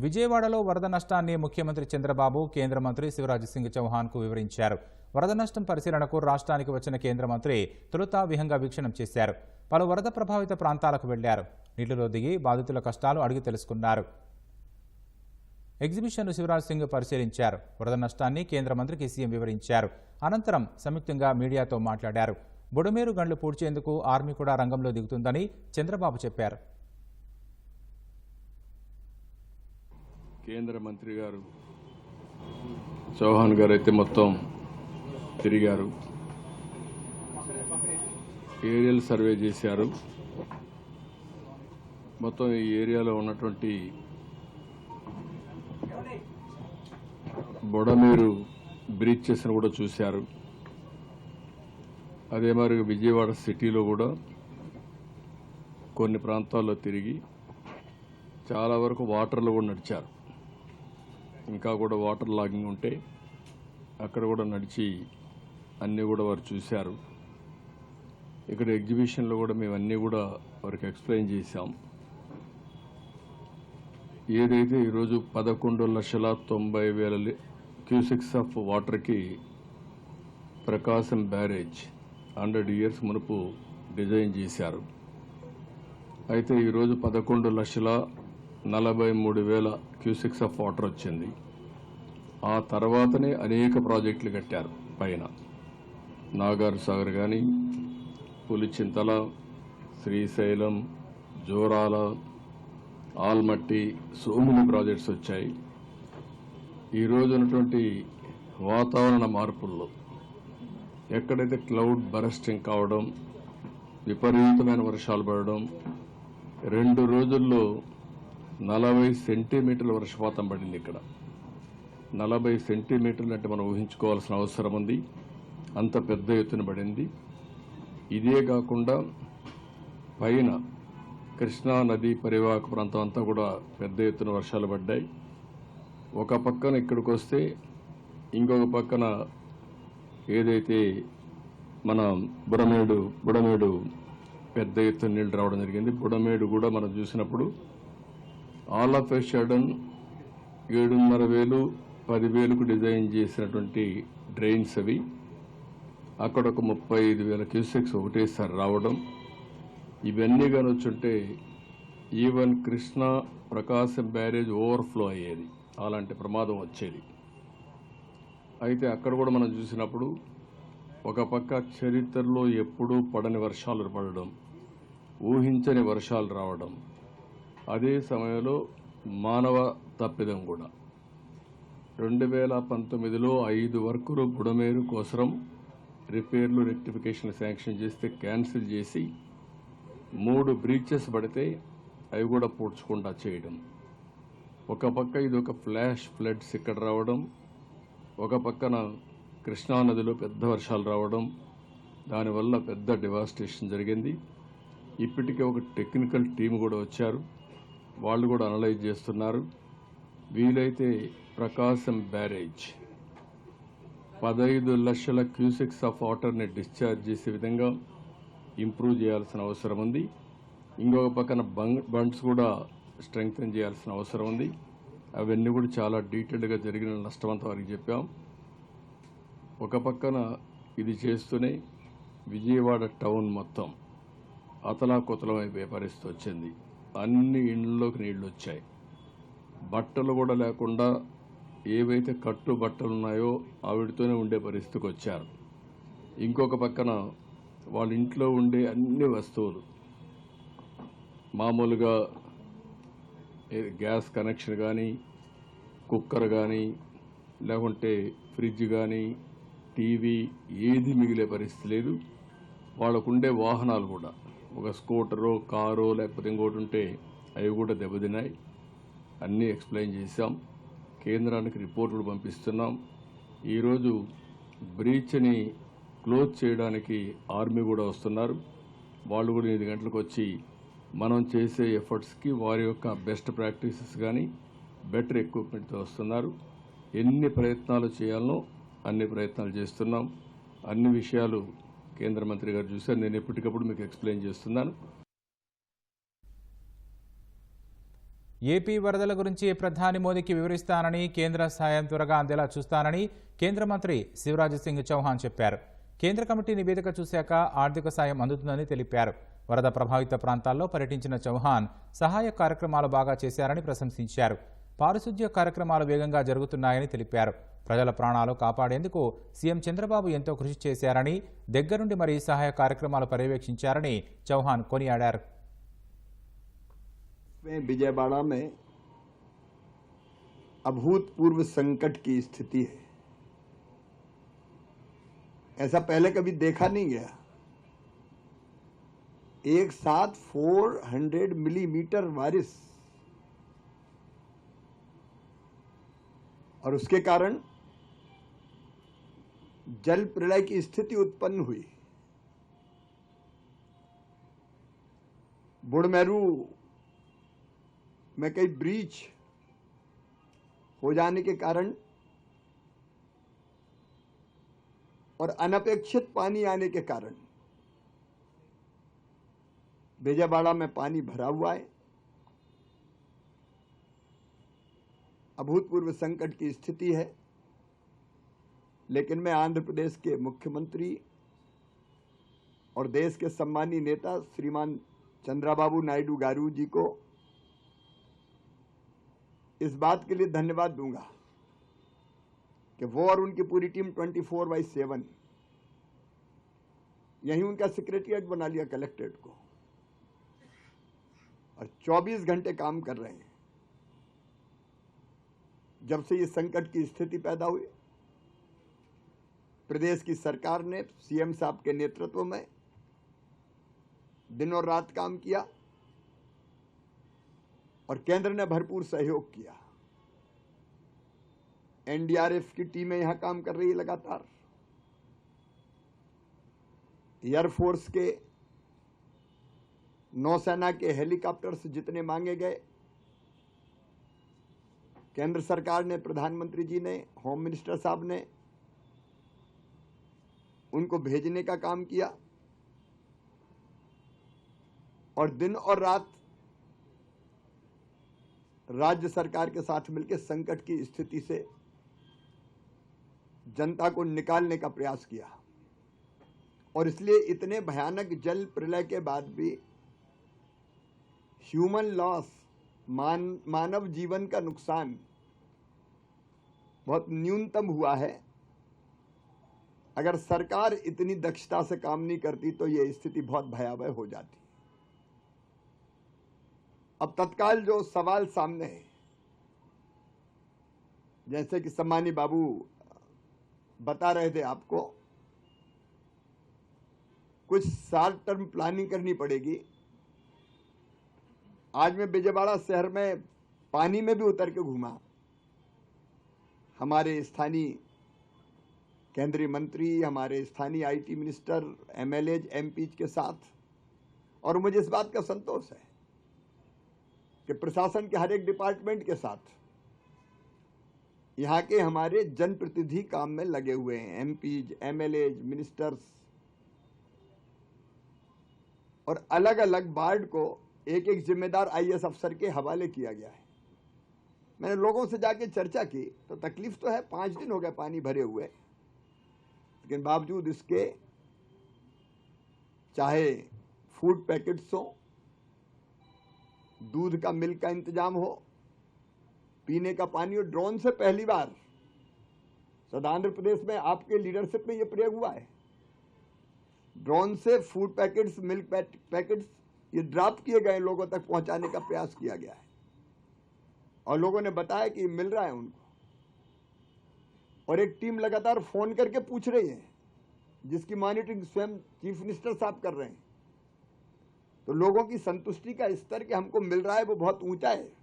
విజయవాడలో వరద నష్టాన్ని ముఖ్యమంత్రి చంద్రబాబు కేంద్ర మంత్రి శివరాజ్ సింగ్ చౌహాన్కు వివరించారు. వరద నష్టం పరిశీలనకు రాష్ట్రానికి వచ్చిన కేంద్ర మంత్రి తొలుత విహంగా వీక్షణం చేశారు. పలు వరద ప్రభావిత ప్రాంతాలకు వెళ్ళారు. నీటిలో దిగి బాధితుల కష్టాలు అడిగి తెలుసుకున్నారు. ఎగ్జిబిషన్ను శివరాజ్ సింగ్ పరిశీలించారు. వరద నష్టాన్ని కేంద్ర మంత్రికి సీఎం వివరించారు. అనంతరం సంయుక్తంగా మీడియాతో మాట్లాడారు. బుడమేరు గండ్లు పూడ్చేందుకు ఆర్మీ కూడా రంగంలో దిగుతుందని చంద్రబాబు చెప్పారు. కేంద్ర మంత్రి గారు చౌహాన్ గారు అయితే మొత్తం తిరిగారు. ఏరియల్ సర్వే చేశారు. మొత్తం ఈ ఏరియాలో ఉన్నటువంటి బొడమేరు బ్రీచెస్ను కూడా చూశారు. అదే మరి విజయవాడ సిటీలో కూడా కొన్ని ప్రాంతాల్లో తిరిగి చాలా వరకు వాటర్లో కూడా నడిచారు. ఇంకా కూడా వాటర్ లాగింగ్ ఉంటే అక్కడ కూడా నడిచి అన్నీ కూడా వారు చూశారు. ఇక్కడ ఎగ్జిబిషన్లో కూడా మేము అన్నీ కూడా వారికి ఎక్స్ప్లెయిన్ చేశాం. ఏదైతే ఈరోజు పదకొండు లక్షల తొంభై వేల క్యూసెక్స్ ఆఫ్ వాటర్కి ప్రకాశం బ్యారేజ్ హండ్రెడ్ ఇయర్స్ మునుపు డిజైన్ చేశారు. అయితే ఈరోజు పదకొండు లక్షల నలభై మూడు వేల క్యూసెక్స్ ఆఫ్ వాటర్ వచ్చింది. ఆ తర్వాతనే అనేక ప్రాజెక్టులు కట్టారు పైన. నాగార్ సాగర్ కానీ Pulichintala Srisailam Jurala Almatti so many projects వచ్చాయి. ఈరోజు ఉన్నటువంటి వాతావరణ మార్పుల్లో ఎక్కడైతే క్లౌడ్ బరస్టింగ్ కావడం విపరీతమైన వర్షాలు పడడం రెండు రోజుల్లో నలభై సెంటీమీటర్ల వర్షపాతం పడింది ఇక్కడ. నలభై సెంటీమీటర్లు అంటే మనం ఊహించుకోవాల్సిన అవసరం ఉంది. అంత పెద్ద ఎత్తున పడింది. ఇదే కాకుండా పైన కృష్ణా నది పరివాహక ప్రాంతం అంతా కూడా పెద్ద ఎత్తున వర్షాలు పడ్డాయి. ఒక పక్కన ఇక్కడికి వస్తే ఇంకొక పక్కన ఏదైతే మన బుడమేడు బుడమేడు పెద్ద ఎత్తున నీళ్ళు రావడం జరిగింది. బుడమేడు కూడా మనం చూసినప్పుడు ఆల్ ఆఫ్ ఎ షడన్ ఏడున్నర వేలు పదివేలకు డిజైన్ చేసినటువంటి డ్రైన్స్ అవి. అక్కడ ఒక ముప్పై ఐదు వేల క్యూసెక్స్ ఒకటేసారి రావడం. ఇవన్నీ కానీ వచ్చుంటే even Krishna Prakasam barrage overflow అయ్యేది. అలాంటి ప్రమాదం వచ్చేది. అయితే అక్కడ కూడా మనం చూసినప్పుడు ఒక పక్క చరిత్రలో ఎప్పుడూ పడని వర్షాలు పడడం ఊహించని వర్షాలు రావడం. అదే సమయంలో మానవ తప్పిదం కూడా. రెండు వేల పంతొమ్మిదిలో ఐదు వర్కులు బుడమేరు కోసరం రిపేర్లు రెక్టిఫికేషన్లు శాంక్షన్ చేస్తే క్యాన్సిల్ చేసి మూడు బ్రీచెస్ పడితే అవి కూడా పూడ్చకుండా చేయడం. ఒక పక్క ఇది ఒక ఫ్లాష్ ఫ్లడ్స్ ఇక్కడ రావడం ఒక పక్కన కృష్ణానదిలో పెద్ద వర్షాలు రావడం దానివల్ల పెద్ద డివాస్టేషన్ జరిగింది. ఇప్పటికే ఒక టెక్నికల్ టీం కూడా వచ్చారు. వాళ్ళు కూడా అనలైజ్ చేస్తున్నారు. వీలైతే ప్రకాశం బ్యారేజ్ పదహైదు లక్షల క్యూసెక్స్ ఆఫ్ వాటర్ని డిశ్చార్జ్ చేసే విధంగా ఇంప్రూవ్ చేయాల్సిన అవసరం ఉంది. ఇంకొక పక్కన బంగ్ బండ్స్ కూడా స్ట్రెంగ్తన్ చేయాల్సిన అవసరం ఉంది. అవన్నీ కూడా చాలా డీటెయిల్డ్గా జరిగిన నష్టం అంతా వారికి చెప్పాం. ఒక పక్కన ఇది చేస్తూనే విజయవాడ టౌన్ మొత్తం అతలాకుతలం అయిపోయే పరిస్థితి వచ్చింది. అన్ని ఇండ్లలోకి నీళ్ళు వచ్చాయి బట్టలు కూడా లేకుండా ఏవైతే కట్టు బట్టలు ఉన్నాయో ఆవిడతోనే ఉండే పరిస్థితికి వచ్చారు ఇంకొక పక్కన వాళ్ళ ఇంట్లో ఉండే అన్ని వస్తువులు. మామూలుగా గ్యాస్ కనెక్షన్ కానీ కుక్కర్ కానీ లేకుంటే ఫ్రిడ్జ్ కానీ టీవీ ఏది మిగిలే పరిస్థితి లేదు. వాళ్ళకు ఉండే వాహనాలు కూడా. ఒక స్కూటరో కారో లేకపోతే ఇంకోటి ఉంటే అవి కూడా దెబ్బతిన్నాయి. అన్నీ ఎక్స్ప్లెయిన్ చేశాం. కేంద్రానికి రిపోర్టులు పంపిస్తున్నాం. ఈరోజు బ్రీచ్ని క్లోజ్ చేయడానికి ఆర్మీ కూడా వస్తున్నారు. వాళ్ళు కూడా ఎనిమిది గంటలకు వచ్చి మనం చేసే ఎఫర్ట్స్కి వారి యొక్క బెస్ట్ ప్రాక్టీసెస్ కానీ బెటర్ ఎక్విప్మెంట్తో వస్తున్నారు. ఎన్ని ప్రయత్నాలు చేయాలనో అన్ని ప్రయత్నాలు చేస్తున్నాం. అన్ని విషయాలు కేంద్ర మంత్రి గారు చూశారు. నేను ఎప్పటికప్పుడు మీకు ఎక్స్ప్లెయిన్ చేస్తున్నాను. ఏపీ వరదల గురించి ప్రధాని మోదీకి వివరిస్తానని కేంద్ర సాయం త్వరగా అందేలా చూస్తానని కేంద్ర మంత్రి శివరాజ్ సింగ్ చౌహాన్ చెప్పారు. కేంద్ర కమిటీ నివేదిక చూశాక ఆర్థిక సాయం అందుతుందని తెలిపారు. వరద ప్రభావిత ప్రాంతాల్లో పర్యటించిన చౌహాన్ సహాయ కార్యక్రమాలు బాగా చేశారని ప్రశంసించారు. పారిశుద్ధ్య కార్యక్రమాలు వేగంగా జరుగుతున్నాయని తెలిపారు. ప్రజల ప్రాణాలు కాపాడేందుకు సీఎం చంద్రబాబు ఎంతో కృషి చేశారని దగ్గరుండి మరీ సహాయ కార్యక్రమాలు పర్యవేక్షించారని చౌహాన్ కొనియాడారు में विजयवाड़ा में अभूतपूर्व संकट की स्थिति है ऐसा पहले कभी देखा नहीं गया एक साथ 400 मिलीमीटर बारिश और उसके कारण जल प्रलय की स्थिति उत्पन्न हुई। बुढ़मेरू में कई ब्रीच हो जाने के कारण और अनपेक्षित पानी आने के कारण बेजाबाड़ा में पानी भरा हुआ है। अभूतपूर्व संकट की स्थिति है। लेकिन मैं आंध्र प्रदेश के मुख्यमंत्री और देश के सम्मानी नेता श्रीमान चंद्राबाबू नायडू गारू जी को इस बात के लिए धन्यवाद दूँगा कि वो और उनकी पूरी टीम 24 फोर बाई सेवन, यही उनका सेक्रेटरिएट बना लिया कलेक्ट्रेट को और 24 घंटे काम कर रहे हैं। जब से ये संकट की स्थिति पैदा हुई प्रदेश की सरकार ने सीएम साहब के नेतृत्व में दिन और रात काम किया और केंद्र ने भरपूर सहयोग किया। एनडीआरएफ की टीमें यहाँ काम कर रही है लगातार। एयरफोर्स के नौसेना के हेलीकॉप्टर्स जितने मांगे गए, केंद्र सरकार ने, प्रधानमंत्री जी ने, होम मिनिस्टर साहब ने उनको भेजने का काम किया। और दिन और रात राज्य सरकार के साथ मिलकर संकट की स्थिति से जनता को निकालने का प्रयास किया। और इसलिए इतने भयानक जल प्रलय के बाद भी ह्यूमन लॉस मान, मानव जीवन का नुकसान बहुत न्यूनतम हुआ है। अगर सरकार इतनी दक्षता से काम नहीं करती तो यह स्थिति बहुत भयावह हो जाती। अब तत्काल जो सवाल सामने है, जैसे कि सम्मानी बाबू बता रहे थे आपको, कुछ शॉर्ट टर्म प्लानिंग करनी पड़ेगी। आज मैं बिजयवाड़ा शहर में पानी में भी उतर के घूमा। हमारे स्थानीय केंद्रीय मंत्री, हमारे स्थानीय आईटी मिनिस्टर एमएलए एमपी के साथ। और मुझे इस बात का संतोष है कि प्रशासन के हर एक डिपार्टमेंट के साथ यहाँ के हमारे जनप्रतिनिधि काम में लगे हुए हैं। एमपीज एमएलए मिनिस्टर्स और अलग अलग वार्ड को एक एक जिम्मेदार आईएएस अफसर के हवाले किया गया है। मैंने लोगों से जाके चर्चा की तो तकलीफ़ तो है, पाँच दिन हो गए पानी भरे हुए। लेकिन बावजूद इसके, चाहे फ़ूड पैकेट्स हो, दूध का मिल्क का इंतज़ाम हो, पीने का पानी हो ड्रोन से पहली बार सद आंध्र प्रदेश में आपके लीडरशिप में यह प्रयोग हुआ है। ड्रोन से फ़ूड पैकेट्स मिल्क पैकेट्स ये ड्रॉप किए गए लोगों तक पहुँचाने का प्रयास किया गया है। और लोगों ने बताया कि मिल रहा है उनको। और एक टीम लगातार फ़ोन करके पूछ रही है, जिसकी मॉनिटरिंग स्वयं चीफ मिनिस्टर साहब कर रहे हैं। तो लोगों की संतुष्टि का स्तर के हमको मिल रहा है, वो बहुत ऊँचा है।